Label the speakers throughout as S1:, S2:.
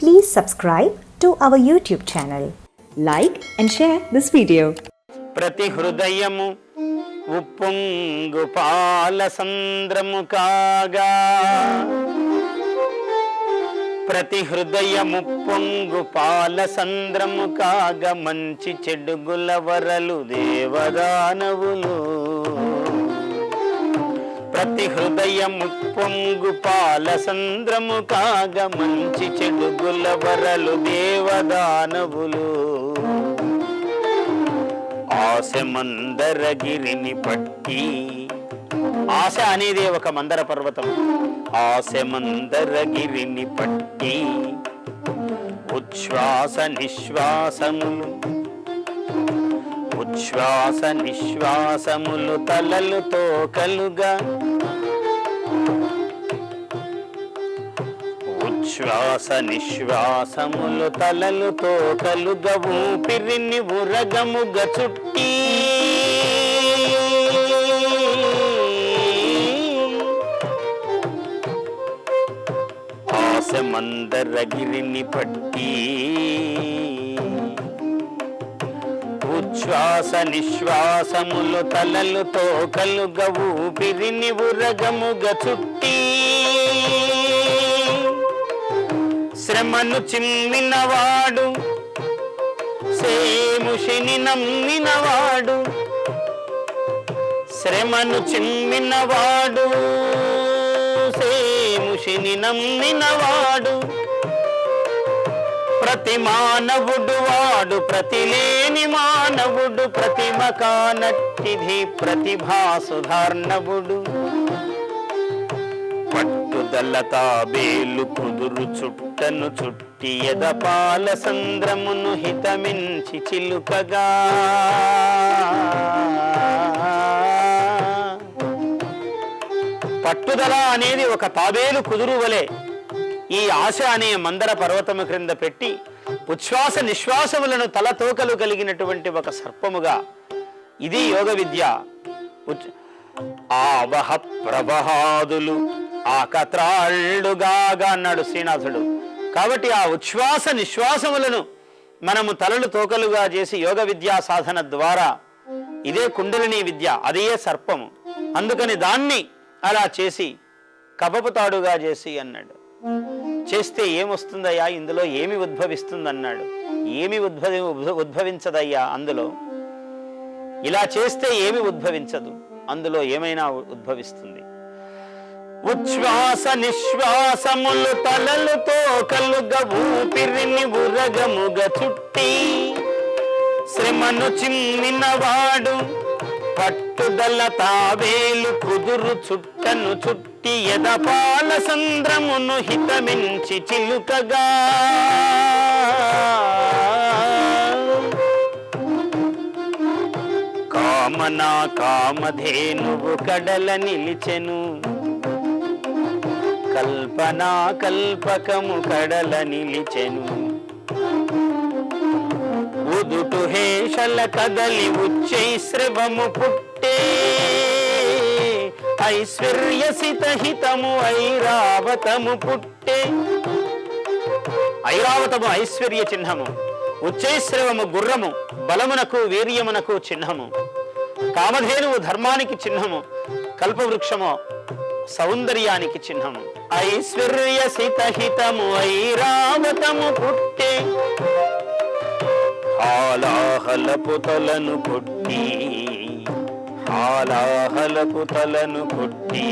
S1: Please subscribe to our YouTube channel.
S2: Like and share this video.
S3: ప్రతి హృదయము ఉప్పొంగు పాల సంద్రము కాగా ప్రతి హృదయము పొంగు పాల సంద్రము కాగా మంచి చెడుగుల వరలు దేవదానవులు ప్రతి హృదయము పొంగు పాల సంద్రము మంచి చెడుగుల వరలు దేవదానవులు. ఆశ మందరగిరిని పట్టి ఆశ అనేది ఒక మందర పర్వతం. ఆశ మందరగిరిని పట్టి ఉచ్ఛ్వాస నిశ్వాసములు ఉచ్ఛ్వాస నిశ్వాసములు తలలు తోకలుగా. ఉచ్ఛ్వాస నిశ్వాసములు తలలు తోకలుగా ఊపిరిని ఉరగముగ చుట్టి. ఆశమందరగిరిని పట్టి. ఉచ్ఛ్వాస నిశ్వాసములు తలలుతో కలుగ ఊపిరిని ఉరగముగ చుట్టి. శ్రమను చిమ్మినవాడు సేముషిని నమ్మినవాడు శ్రమను చిమ్మినవాడు సేముషిని నమ్మినవాడు. ప్రతి మానవుడు వాడు ప్రతిలేని మానవుడు ప్రతిమ కానట్టిది ప్రతిభా సుధార్ణవుడు. పట్టుదల తాబేలు కుదురు చుట్టను చుట్టి ఎదపాల సంద్రమును హితమించి చిలుకగా. పట్టుదల అనేది ఒక తాబేలు కుదురు వలె ఈ ఆశ అనే మందర పర్వతము క్రింద పెట్టి ఉచ్ఛ్వాస నిశ్వాసములను తలతోకలు కలిగినటువంటి ఒక సర్పముగా ఇది యోగ విద్య. ఉచ్- ఆవహ ప్రవహాదులు ఆకత్రాళ్ళుగాగా అన్నాడు శ్రీనాథుడు. కాబట్టి ఆ ఉచ్ఛ్వాస నిశ్వాసములను మనము తలలు తోకలుగా చేసి యోగ విద్యా సాధన ద్వారా ఇదే కుండలిని విద్య అదే సర్పము. అందుకని దాన్ని అలా చేసి కపపుతాడుగా చేసి అన్నాడు. చేస్తే ఏమొస్తుందయ్యా? ఇందులో ఏమి ఉద్భవిస్తుందన్నాడు. ఏమి ఉద్భవి ఉద్భవించదయ్యా అందులో? ఇలా చేస్తే ఏమి ఉద్భవించదు? అందులో ఏమైనా ఉద్భవిస్తుంది? ఉచ్ఛ్వాస నిశ్వాసములు తలలుతో కలుగ ఊపిరిని ఉరగముగ చుట్టి శ్రమను చిమ్మినవాడు పట్టుదల తావేలు కుదురు చుట్టను చుట్ట ఎదపాల సంద్రమును హితమించి చిలుకగా. కామనా కామధేనువు కడల నిలిచెను. కల్పనా కల్పకము కడల నిలిచెను. ఉదుటు హేషల కదలి ఉచ్చై శ్రవము పుట్టే. ఐశ్వర్య హితము ఐరావతము పుట్టే. ఐరావతము ఐశ్వర్య చిహ్నము ఉచ్చైశ్రవము గుర్రము బలమునకు వీర్యమునకు చిహ్నము కామధేనువు ధర్మానికి చిహ్నము కల్పవృక్షము సౌందర్యానికి చిహ్నము. ఐశ్వర్య హితము ఐరావతము పుట్టే. ఆలాహల పుతలను పుట్టి కాలాహలపు తలను కొట్టి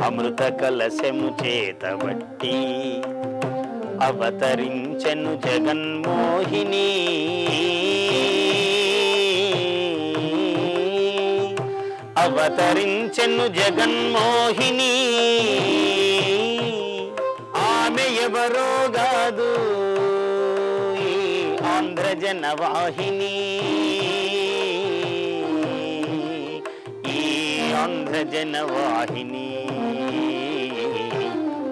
S3: అమృత కలశము చేతబట్టి అవతరించను జగన్మోహిని. అవతరించను జగన్మోహిని. ఆమె ఎవరో కాదు ఆంధ్రజన వాహిని ఆంధ్రజన వాహిని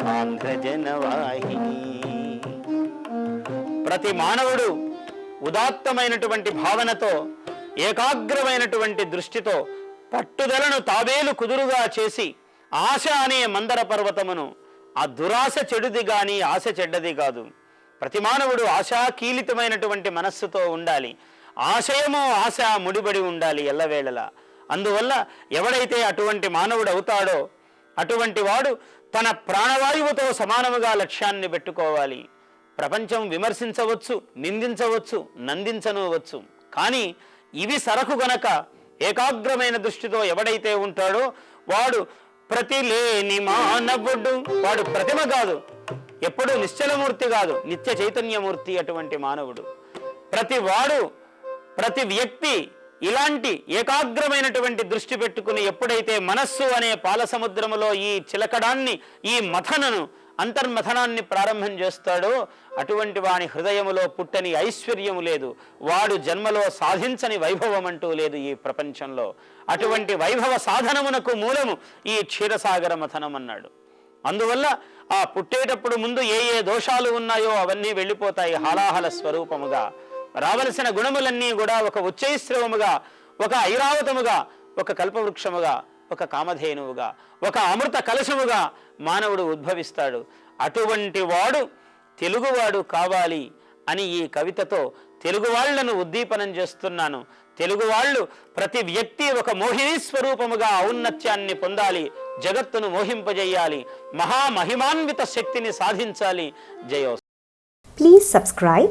S3: ఆంధ్రజన వాహిని ప్రతి మానవుడు ఉదాత్తమైనటువంటి భావనతో ఏకాగ్రమైనటువంటి దృష్టితో పట్టుదలను తాబేలు కుదురుగా చేసి ఆశ అనే మందర పర్వతమును ఆ దురాశ చెడుది గాని ఆశ చెడ్డది కాదు. ప్రతి మానవుడు ఆశాకీలితమైనటువంటి మనస్సుతో ఉండాలి. ఆశయము ఆశ ముడిపడి ఉండాలి ఎల్లవేళలా. అందువల్ల ఎవడైతే అటువంటి మానవుడు అవుతాడో అటువంటి వాడు తన ప్రాణవాయువుతో సమానముగా లక్ష్యాన్ని పెట్టుకోవాలి. ప్రపంచం విమర్శించవచ్చు నిందించవచ్చు నందించనవచ్చు. కానీ ఇవి సరకు గనక ఏకాగ్రమైన దృష్టితో ఎవడైతే ఉంటాడో వాడు ప్రతి లేని మానవుడు. వాడు ప్రతిమ కాదు ఎప్పుడు నిశ్చలమూర్తి కాదు నిత్య చైతన్యమూర్తి అటువంటి మానవుడు. ప్రతి వాడు ప్రతి వ్యక్తి ఇలాంటి ఏకాగ్రమైనటువంటి దృష్టి పెట్టుకుని ఎప్పుడైతే మనస్సు అనే పాలసముద్రములో ఈ చిలకడాన్ని ఈ మథనను అంతర్మథనాన్ని ప్రారంభం చేస్తాడో అటువంటి వాని హృదయములో పుట్టని ఐశ్వర్యము లేదు. వాడు జన్మలో సాధించని వైభవం అంటూ లేదు ఈ ప్రపంచంలో. అటువంటి వైభవ సాధనమునకు మూలము ఈ క్షీరసాగర మథనం అన్నాడు. అందువల్ల ఆ పుట్టేటప్పుడు ముందు ఏ ఏ దోషాలు ఉన్నాయో అవన్నీ వెళ్ళిపోతాయి హాలాహల స్వరూపముగా. రావలసిన గుణములన్నీ కూడా ఒక ఉచ్చైశ్రవముగా ఒక ఐరావతముగా ఒక కల్పవృక్షముగా ఒక కామధేనువుగా ఒక అమృత కలశముగా మానవుడు ఉద్భవిస్తాడు. అటువంటి వాడు తెలుగువాడు కావాలి అని ఈ కవితతో తెలుగు వాళ్ళను ఉద్దీపనం చేస్తున్నాను. తెలుగు వాళ్ళు ప్రతి వ్యక్తి ఒక మోహిని స్వరూపముగా ఔన్నత్యాన్ని పొందాలి జగత్తును మోహింపజేయాలి మహామహిమాన్విత శక్తిని సాధించాలి. జయో.
S1: Please subscribe